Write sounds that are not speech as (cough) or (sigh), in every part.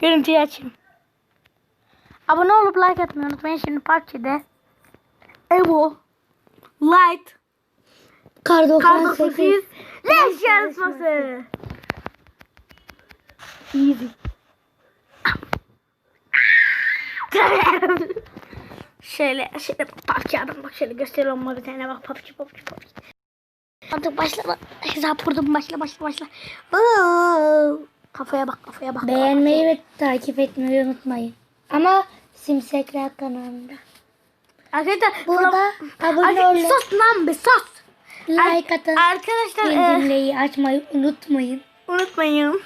Görüntüyü açayım. Abone olup like atmayı unutmayın. Şimdi PUBG'de Evo Light Kar Kar 98. 98 Leş yarışması. Easy. (laughs) şöyle şöyle PUBG adam bak şöyle gösteriyorum bak bir tane bak PUBG PUBG PUBG. Artık başla hesap kurdum başla başla başla. Oo, Kafaya bak kafaya bak. Beğenmeyi ve takip etmeyi unutmayın. Ama Simsekler kanalında. Arkadaşlar Burada abone olun. sus lan bir sus. Like atın. Arkadaşlar e, Bildirimleri açmayı unutmayın. unutmayın.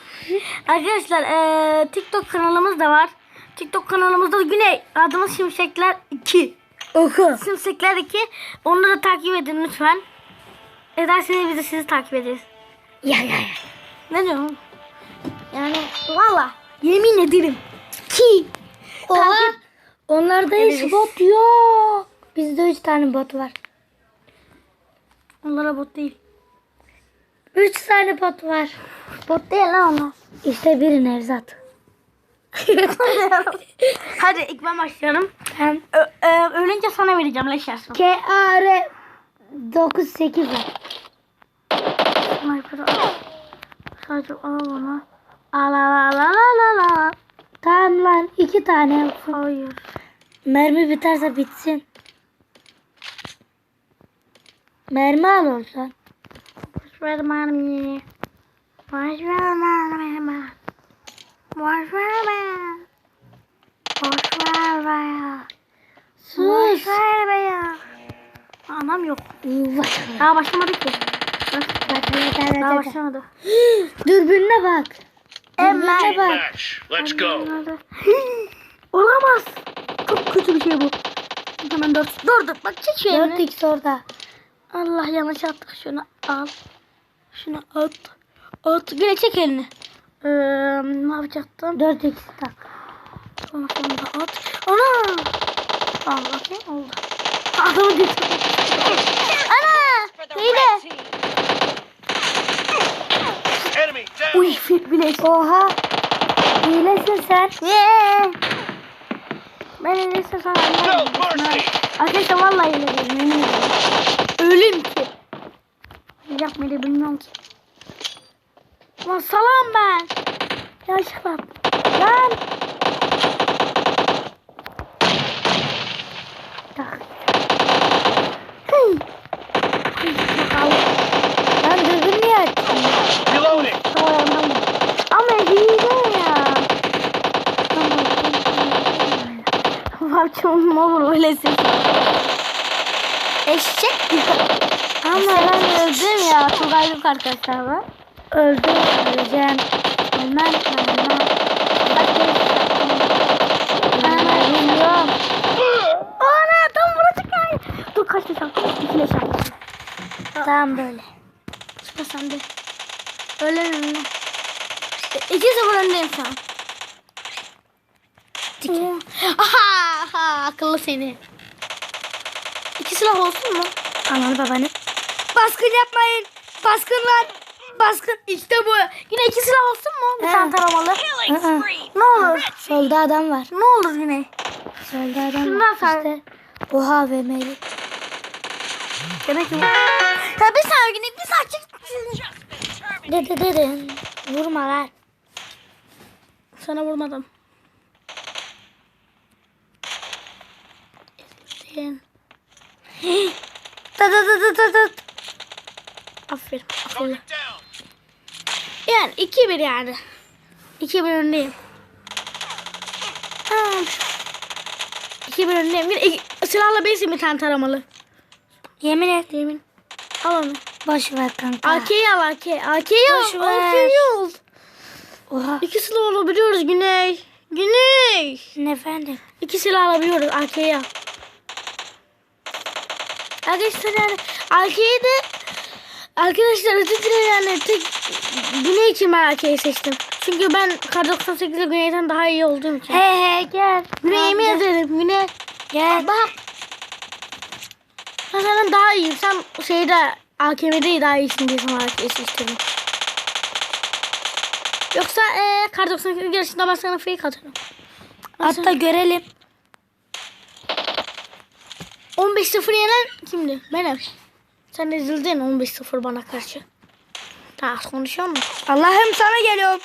Arkadaşlar e, TikTok kanalımız da var. TikTok kanalımızda Güney adımız Şimşekler 2. Oku. Şimşekler 2. Onları da takip edin lütfen. Ederseniz biz de sizi takip ederiz. Ya ya ya. Ne diyorum? Yani valla yemin ederim ki Oha. Onlarda hiç bot yok. Bizde 3 tane bot var. onlara bot değil. 3 tane bot var. Bot değil lan onlar. İşte biri Nevzat. (laughs) Hadi ilk ben başlıyorum. Hem Ö- e, ölünce sana vereceğim leş yarısı. KR 98 var. Sniper'ı al. Sadece al onu. Al al al al al al al. Tamam lan 2 tane. Hayır. Mermi biterse bitsin. Mermi al olsan. Boş ver mermiyi. Boş ver mermiyi. Boş ver be. Boş ver be Sus. ver be ya. Anam yok. Daha başlamadı (gasps) ki. Daha başlamadı. Dürbününe bak. Bak. Match. Let's go. (gasps) Olamaz. Çok kötü bir şey bu. Hemen dur. Dur dur. Bak çek şu elini. 4x orada. Allah yanlış attık. Şunu al. Şunu at. At. Yine çek elini. Ee, ne yapacaktım? 4x tak. Sonra şunu da at. Ana! Tamam bakayım oldu. Adamı götürdüm. (laughs) Ana! Hile! Uy fit bileş. Oha. Hilesin sen. Yeah! Ben öyleyse sana. Arkadaşlar vallahi ederim. Ölüm ki. Yapmayı bilmiyorum ki. Lan salam ben. Yanlışlıkla. Lan. Tak. Hıy. Hıy, bakalım. Lan dürbün niye açtın? Reloading. Havalarından bak. Ama hile ya. Babacığım öylesin. Eşek gibi. Ama ben öldüm ya. Tugay yok arkadaşlar var. Öldüm. Öleceğim. Ölmem ölmem. Bilmiyorum. Ana tam vuracak yani. Dur kaç yaşam. İki yaşam. Tamam böyle. Sıra sende. Öyle mi? İşte iki sıfır öndeyim şu an. Aha, akıllı seni. İki silah olsun mu? Ananı babanı. Baskın yapmayın. Baskın lan. Baskın. İşte bu. Yine iki silah olsun mu? Bir tane taramalı. Ne olur. solda adam var. Ne olur yine. Solda adam Şundan var. sar. İşte. Oha VM'li. Demek ki bu. Bir saniye yine bir saat çık. Dede dede. Vurma lan. Sana vurmadım. Ezildin. (gasps) Da da da da da da. Aferin. Down. Yani 2-1 yani. 2-1 öndeyim. Tamam. 2-1 öndeyim. Bir, iki, silahla besin bir tane taramalı. Yemin et. Yemin. Al onu. Boş ver kanka. AK'yi al AK. AK'yi Boş al. ver. AK'yi al. Oha. İki silah alabiliyoruz Güney. Güney. Ne efendim? İki silah alabiliyoruz. AK'yi al. Arkadaşlar yani AK'yi de Arkadaşlar özür dilerim yani tek Güney için ben AK'yi seçtim. Çünkü ben Kar 98'de Güney'den daha iyi olduğum için. He he gel. Güney yemin Gel. ederim Güney. Gel. Bak. Ben senden daha iyiyim. Sen şeyde AKM'de daha iyisin diye sana AK'yi seçtim. Yoksa ee, kar 98 yarışında ben sana fake atarım. Hatta görelim. 15-0 yenen kimdi? Benim. Sen ezildin 15-0 bana karşı. Daha konuşuyor musun? Allah'ım sana geliyorum.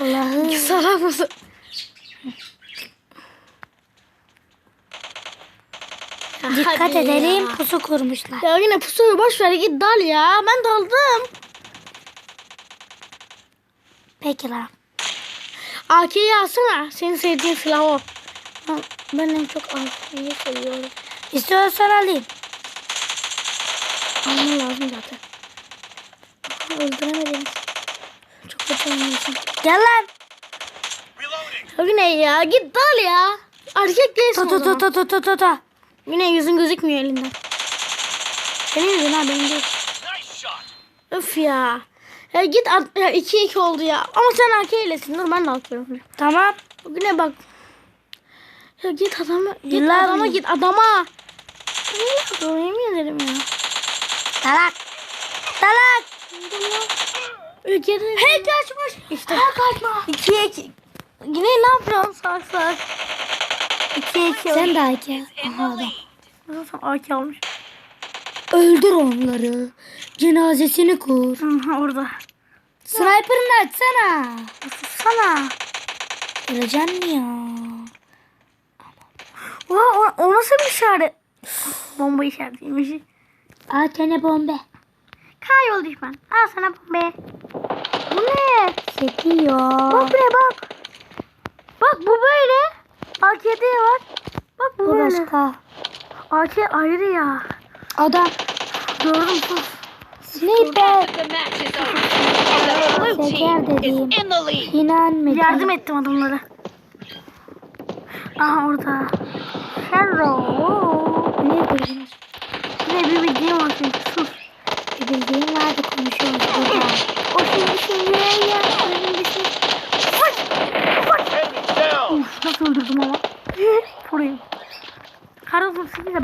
Allah'ım. (laughs) Salak mısın? Dikkat hadi edelim Ya. pusu kurmuşlar. ya yine pusuyu boş ver git dal ya. Ben daldım. Peki lan. AK'yi alsana. Senin sevdiğin silah o. Ben, en çok AK'yi seviyorum. İstiyorsan alayım. Alman lazım zaten. Öldüremedim. Çok kötü. Gel lan. Reloading. Ya git dal ya. Erkek değilsin o to zaman. to to to to to. Yine yüzün gözükmüyor elinden. Senin yüzün ha benim değil. Öf ya. Ya git at- ya 2-2 oldu ya. Ama sen AK ilesin. Dur ben de atıyorum. Tamam. Bugüne bak. Ya git adama. Git Yıllar adama git adama. Dur yemin ederim ya. Talak. Talak. Ülkenin... Hey kaçmış. İşte. kaçma. 2-2. Yine ne yapıyorsun sak sak. 2-2 Sen de AK. Aha adam. Zaten AK almış. Öldür onları. Cenazesini kur. Hı, orada. Sniper'ını açsana. Sana. Öleceksin ya. Oha, o, o nasıl bir işaret? Bomba işaretiymiş. AK'ne bombe. Kaybol düşman. Al sana bombe. Bu ne? Çekiyor. Bak buraya bak. Bak bu böyle. AKD var. Bak bu, Bu böyle. başka. AK ayrı ya. Adam. Gördüm sus. Sniper. Şeker dediğim. İnanmadım. Yardım ettim adamlara. Aha orada. Hello. Ne durdunuz? Ne bir bildiğim çünkü sus. Bir bildiğim vardı konuşuyoruz burada. O şimdi şimdi ya. Benim bir şey. Enemy down. Uf, nasıl öldürdüm ama. Vurayım. Karolum seni de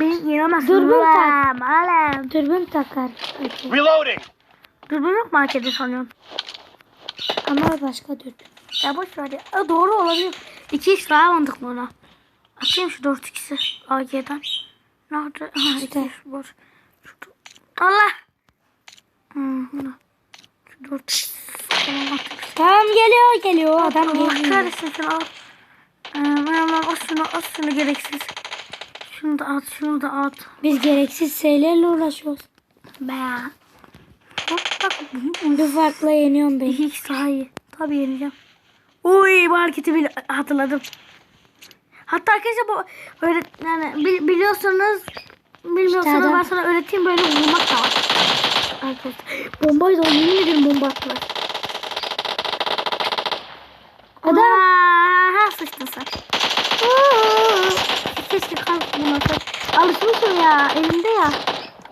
beni yenemezsin. Dürbün tak. Alem. Dürbün takar. AK. Reloading. Dürbün yok mu AK'de sanıyorsun? Ama başka dürbün. Ya boş ver ya. Doğru olabilir. İki iş daha mantıklı ona. Atayım şu dört ikisi AK'den. Nerede? Ha, iki iş boş. Şu, Allah. Hı, bunu. Şu dört ikisi. Tamam atayım. Tamam geliyor geliyor. Adam Allah geliyor. kahretsin şunu al. Ee, hemen at şunu at şunu gereksiz. Şunu da at şunu da at. Biz gereksiz şeylerle uğraşıyoruz. Be. Hop bak. Bir farkla yeniyorum beni. Hiç daha iyi. Tabii yeneceğim. Uy bu hareketi bile hatırladım. Hatta arkadaşlar bu öyle yani bil- biliyorsanız bilmiyorsanız ben sana öğreteyim böyle vurmak da var. Arkadaşlar bombayı da yemin ederim bomba attılar. Adam Aa, ha sıçtın sen. Keşke buna kalk. Alışmışım ya elimde ya.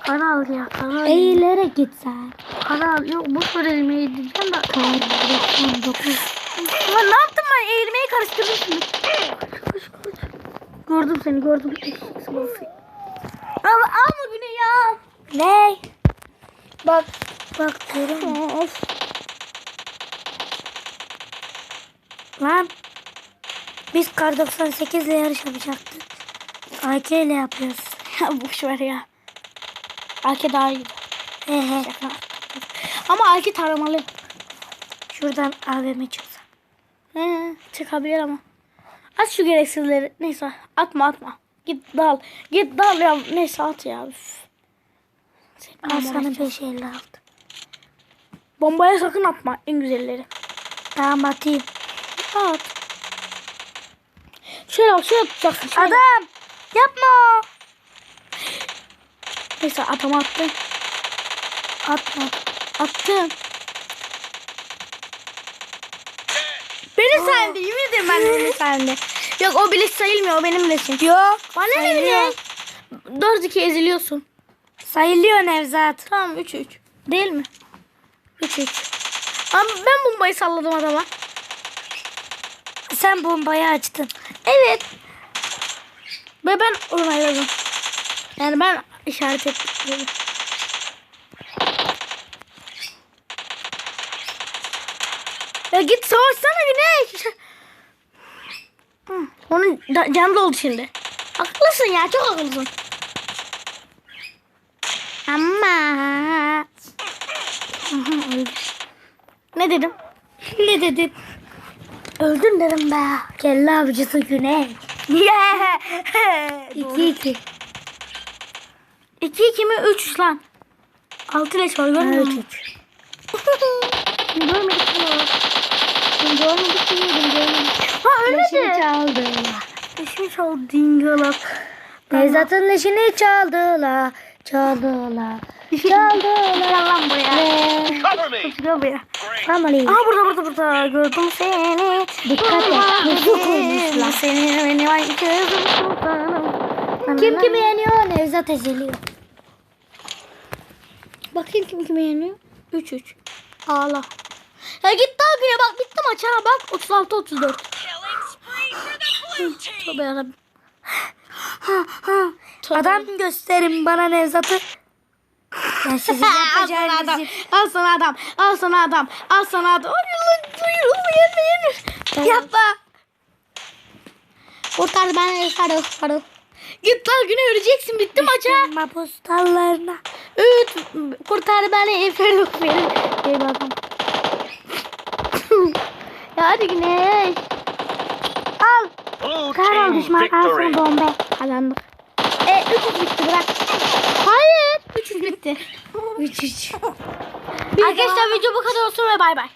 Kara al ya kara al. eğilerek gitsen. Kara al. Yok boş ver elimi eğdireceğim de. Kar 99. Ama ne yaptım ben? Eğilmeyi karıştırdım şimdi. Gördüm seni gördüm. Al, alma beni ya. Ne? Bak. Bak görüyor. Lan. Biz kar 98 ile yarış yapacaktık. AK ile yapıyoruz. (laughs) Ya boş ver ya. AK daha iyi. He. Ama AK taramalı. Şuradan AVM çıksa. He, çıkabilir ama. At şu gereksizleri. Neyse atma atma. Git dal. Git dal ya. Neyse at ya. Üf. Al sana. 5 50 aldım. Bombaya sakın atma. En güzelleri. Tamam atayım. At. Şöyle şöyle tutacaksın. Şöyle. Adam. Yapma. Neyse atama attım. Atma. Attım. Sayende yemin ederim ben beni sayende. Yok o bileş sayılmıyor o benim bileşim. Yok. Bana ne sayılıyor. bileyim. 4-2 eziliyorsun. Sayılıyor Nevzat. Tamam 3-3. Değil mi? 3-3. Ama ben bombayı salladım adama. Sen bombayı açtın. Evet. Ve ben onayladım. Yani ben işaret ettim. Ya git savaşsana Güneş. Onun da, canı doldu şimdi. Haklısın ya çok haklısın. Ama. Ne dedim? Ne dedin? Öldün dedim be. Kelle avcısı Güney. Yeah. 2-2. 2 2 mi 3 lan? 6 leş var görmüyor musun? 3-3. (laughs) Görmedik bunu. Görmedik bilmiyordum görmedik. Ha Leşini öyle de. çaldılar. Leşini çaldı dingalak. Nevzat'ın leşini çaldılar. Çaldılar. (laughs) Çaldılar. Gel lan buraya. Gel buraya. Family. Aa burada burada burada gördüm seni. Dikkat et, hızlı koymuşlar. Seni ay kızım sultanım. Kim kimi yeniyor? Nevzat eziliyor. Bakayım kim kimi yeniyor? 3 3. Ağla. Ya git daha güne bak bitti ha bak 36 34. Killing spree for the blue team. Tövbe yarabbim. Adam gösterin bana Nevzat'ı. Ben sizin (laughs) al sana adam. yapacağınızı... Al sana adam. Al sana adam. Al sana adam. Yapma. Kurtar beni Faruk Faruk. Git lan güne öleceksin bitti maç ha. Mapus dallarına. Üt, kurtar beni Faruk beni. Ey babam. Ya hadi güneş. Al. Team düşman kalsın bombe. Kazandık. E 300 bitti bırak. Hayır. 300 bitti. (laughs) 3-3. Arkadaşlar video bu kadar olsun ve bay bay.